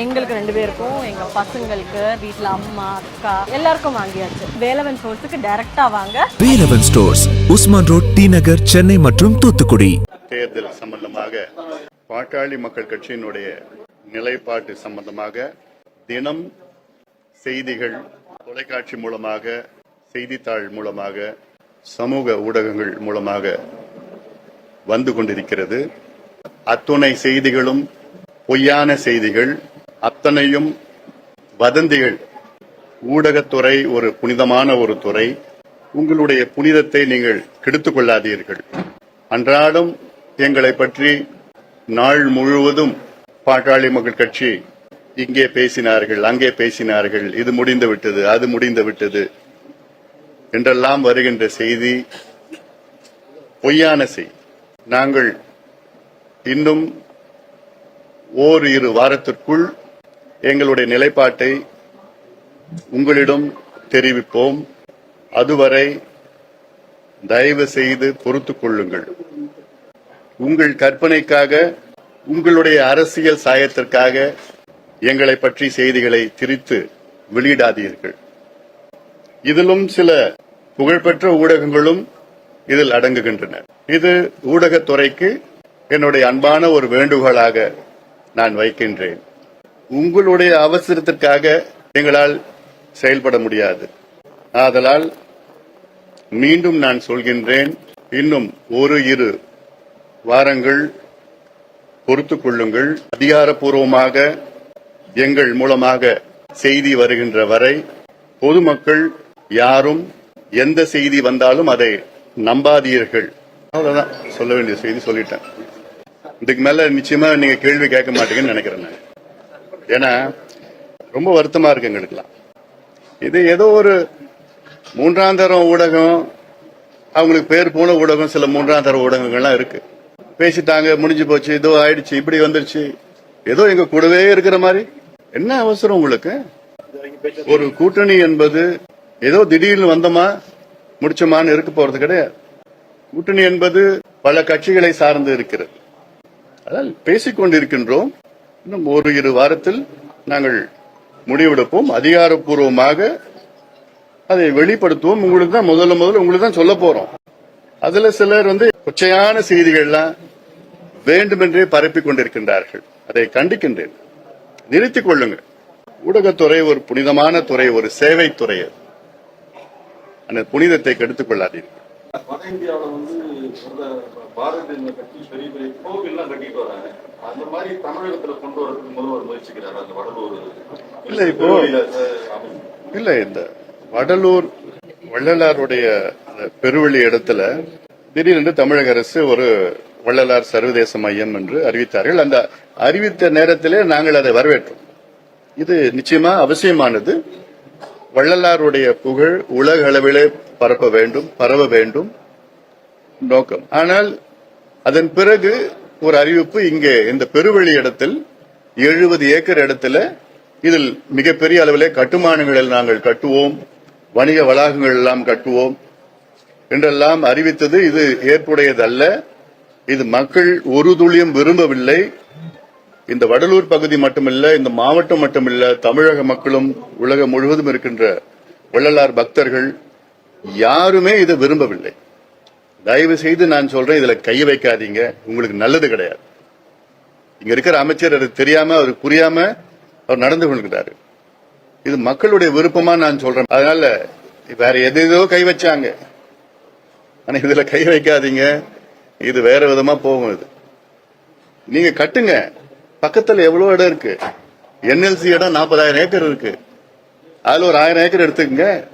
எங்களுக்கு ரெண்டு பேருக்கும் எங்க பசங்களுக்கு வீட்ல அம்மா அக்கா எல்லாருக்கும் வாங்கியாச்சு. வேலவன் சோர்ஸுக்கு டைரக்டா வாங்க. Velavan stores Usman road T Nagar Chennai மற்றும் தூத்துக்குடி. தேர்தல் சம்பந்தமாக பாட்டாளி மக்கள் கட்சியினுடைய நிலைப்பாட்டு சம்பந்தமாக தினம் செய்திகள் தொலைக்காட்சி மூலமாக செய்தித்தாள் மூலமாக சமூக ஊடகங்கள் மூலமாக வந்து கொண்டிருக்கிறது. அத்துணை செய்திகளும் பொய்யான செய்திகள் அத்தனையும் வதந்திகள். ஊடகத்துறை ஒரு புனிதமான ஒரு துறை. உங்களுடைய புனிதத்தை நீங்கள் கெடுத்துக் கொள்ளாதீர்கள். அன்றாடம் எங்களை பற்றி நாள் முழுவதும் பாட்டாளி மக்கள் கட்சி இங்கே பேசினார்கள் அங்கே பேசினார்கள். இது முடிந்து விட்டது அது முடிந்து விட்டது என்றெல்லாம் வருகின்ற செய்தி பொய்யான செய்தி. நாங்கள் இன்னும் ஓர் இரு வாரத்திற்குள் எங்களுடைய நிலைப்பாட்டை உங்களிடம் தெரிவிப்போம். அதுவரை தயவு செய்து பொறுத்துக் கொள்ளுங்கள். உங்கள் கற்பனைக்காக உங்களுடைய அரசியல் சாயத்திற்காக எங்களை பற்றி செய்திகளை திரித்து வெளியிடாதீர்கள். இதிலும் சில புகழ்பெற்ற ஊடகங்களும் இதில் அடங்குகின்றன. இது ஊடகத்துறைக்கு என்னுடைய அன்பான ஒரு வேண்டுகோளாக நான் வைக்கின்றேன். உங்களுடைய அவசரத்திற்காக எங்களால் செயல்பட முடியாது. ஆதலால் மீண்டும் நான் சொல்கின்றேன் இன்னும் ஒரு இரு வாரங்கள் பொறுத்துக் கொள்ளுங்கள். அதிகாரப்பூர்வமாக எங்கள் மூலமாக செய்தி வருகின்ற வரை பொதுமக்கள் யாரும் எந்த செய்தி வந்தாலும் அதை நம்பாதீர்கள். அவ்வளவுதான். சொல்ல வேண்டிய செய்தி சொல்லிட்டேன். இதுக்கு மேல நிச்சயமா நீங்க கேள்வி கேட்க மாட்டீங்கன்னு நினைக்கிறேன் நான். ஏன்னா ரொம்ப வருத்தமா இருக்கு எங்களுக்குலாம் இது ஏதோ ஒரு மூன்றாம் தரம் ஊடகம் அவங்களுக்கு பேர் போன ஊடகம் சில மூன்றாம் தர ஊடகங்கள்லாம் இருக்கு. பேசிட்டாங்க முடிஞ்சு போச்சு ஏதோ ஆயிடுச்சு இப்படி வந்துருச்சு. ஏதோ எங்க கூடவே இருக்கிற மாதிரி. என்ன அவசரம் உங்களுக்கு? ஒரு கூட்டணி என்பது ஏதோ திடீர்னு வந்தோமா முடிச்சோமான்னு இருக்க போறது கிடையாது. கூட்டணி என்பது பல கட்சிகளை சார்ந்து இருக்கிறது. அதால் பேசிக்கொண்டிருக்கின்றோம். இன்னும் ஒரு இரு வாரத்தில் நாங்கள் முடிவெடுப்போம். அதிகாரப்பூர்வமாக அதை வெளிப்படுத்துவோம். உங்களுக்கு தான் முதல்ல முதல்ல உங்களுக்கு தான் சொல்ல போறோம். அதுல சிலர் வந்து கொச்சையான செய்திகள்லாம் வேண்டுமென்றே பரப்பிக் கொண்டிருக்கின்றார்கள். அதை கண்டிக்கின்றேன். நிறுத்திக் கொள்ளுங்கள். ஊடகத்துறை ஒரு புனிதமான துறை ஒரு சேவை துறை அது. அந்த புனிதத்தை கெடுத்துக் கொள்ளாதீர்கள். வட வந்து இந்த பாரதிய கட்சி பெரிய பெரிய கோவில்லாம் கட்டிட்டு வராங்க. அந்த மாதிரி தமிழகத்துல கொண்டு வரதுக்கு முதல்வர் முயற்சிக்கிறாரு? அந்த வடலூர் இல்ல, இப்போ- திருவள்ளியில, அஹ், இல்ல இந்த வடலூர் வள்ளலாருடைய பெருவழி இடத்துல திடீரென்று தமிழக அரசு ஒரு வள்ளலார் சர்வதேச மையம் என்று அறிவித்தார்கள். அந்த அறிவித்த நேரத்திலே நாங்கள் அதை வரவேற்றோம். இது நிச்சயமா அவசியமானது. வள்ளலாருடைய புகழ் உலக அளவிலே பரப்ப வேண்டும் பரவ வேண்டும். நோக்கம். ஆனால் அதன் பிறகு ஒரு அறிவிப்பு இங்கே இந்த பெருவெளி இடத்தில் எழுபது ஏக்கர் இடத்துல இதில் மிகப்பெரிய அளவிலே கட்டுமானங்களில் நாங்கள் கட்டுவோம் வணிக வளாகங்கள் எல்லாம் கட்டுவோம் என்றெல்லாம் அறிவித்தது. இது ஏற்புடையதல்ல. இது மக்கள் ஒரு துளியும் விரும்பவில்லை. இந்த வடலூர் பகுதி மட்டுமல்ல இந்த மாவட்டம் மட்டுமல்ல தமிழக மக்களும் உலகம் முழுவதும் இருக்கின்ற வள்ளலார் பக்தர்கள் யாருமே இதை விரும்பவில்லை. தயவு செய்து நான் சொல்றேன் இதுல கை வைக்காதீங்க. உங்களுக்கு நல்லது கிடையாது. இங்க இருக்கிற அமைச்சர் அது தெரியாம அவர் புரியாம அவர் நடந்து கொள்கிறாரு இது மக்களுடைய விருப்பமா நான் சொல்றேன். அதனால வேற எதோ கை வச்சாங்க. ஆனா இதுல கை வைக்காதீங்க. இது வேற விதமா போகும் இது. நீங்க கட்டுங்க. பக்கத்துல எவ்வளவு இடம் இருக்கு? என்எல்சி இடம் நாற்பதாயிரம் ஏக்கர் இருக்கு. அதுல ஒரு ஆயிரம் ஏக்கர் எடுத்துக்கங்க.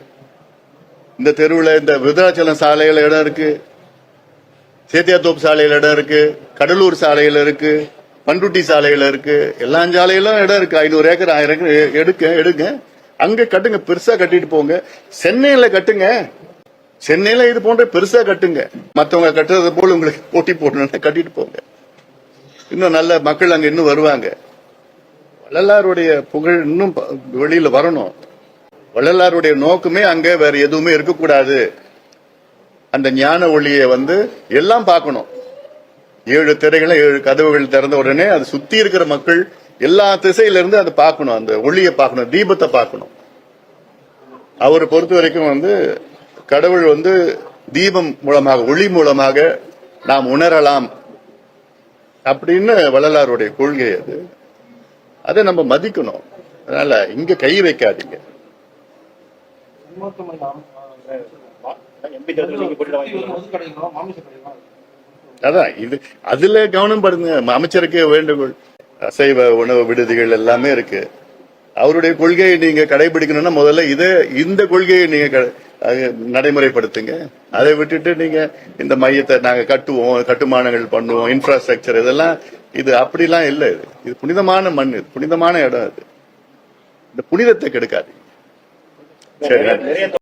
இந்த தெருவில் இந்த விருதாச்சலம் சாலையில இடம் இருக்கு. சேத்தியாத்தோப்பு சாலையில இடம் இருக்கு கடலூர் சாலையில இருக்கு பண்ருட்டி சாலையில இருக்கு எல்லா சாலையிலும் இடம் இருக்கு. ஐநூறு ஏக்கர் ஆயிரம் ஏக்கர் எடுக்க எடுங்க. அங்க கட்டுங்க பெருசா கட்டிட்டு போங்க. சென்னையில கட்டுங்க. சென்னையில இது போன்ற பெருசா கட்டுங்க. மத்தவங்க கட்டுறது போல உங்களுக்கு போட்டி போடணும்னா கட்டிட்டு போங்க. இன்னும் நல்ல மக்கள் அங்க இன்னும் வருவாங்க. வள்ளலாருடைய புகழ் இன்னும் ப- வெளியில வரணும். வள்ளலாருடைய நோக்கமே அங்க வேற எதுவுமே இருக்கக்கூடாது. அந்த ஞான ஒளியை வந்து எல்லாம் பார்க்கணும். ஏழு திரைகளை ஏழு கதவுகள் திறந்த உடனே அது சுத்தி இருக்கிற மக்கள் எல்லா திசையிலிருந்து அதை பார்க்கணும். அந்த ஒளியை பார்க்கணும் தீபத்தை பார்க்கணும். அவரை பொறுத்த வரைக்கும் வந்து கடவுள் வந்து தீபம் மூலமாக ஒளி மூலமாக நாம் உணரலாம் அப்படின்னு வள்ளலாருடைய கொள்கை அது. அதை நம்ம மதிக்கணும். அதனால இங்க கை வைக்காதீங்க. அதான் இது அதுல கவனம் படுங்க. அமைச்சருக்கு வேண்டுகோள். அசைவ உணவு விடுதிகள் எல்லாமே இருக்கு. அவருடைய கொள்கையை நீங்க கடைபிடிக்கணும்னா முதல்ல இத இந்த கொள்கையை நீங்க நடைமுறைப்படுத்துங்க. அதை விட்டுட்டு நீங்க இந்த மையத்தை நாங்க கட்டுவோம் கட்டுமானங்கள் பண்ணுவோம் இன்ஃப்ராஸ்ட்ரக்சர் இதெல்லாம் இது அப்படிலாம் இல்ல. இது இது புனிதமான மண் இது புனிதமான இடம் இது இந்த புனிதத்தை கெடுக்காது சரி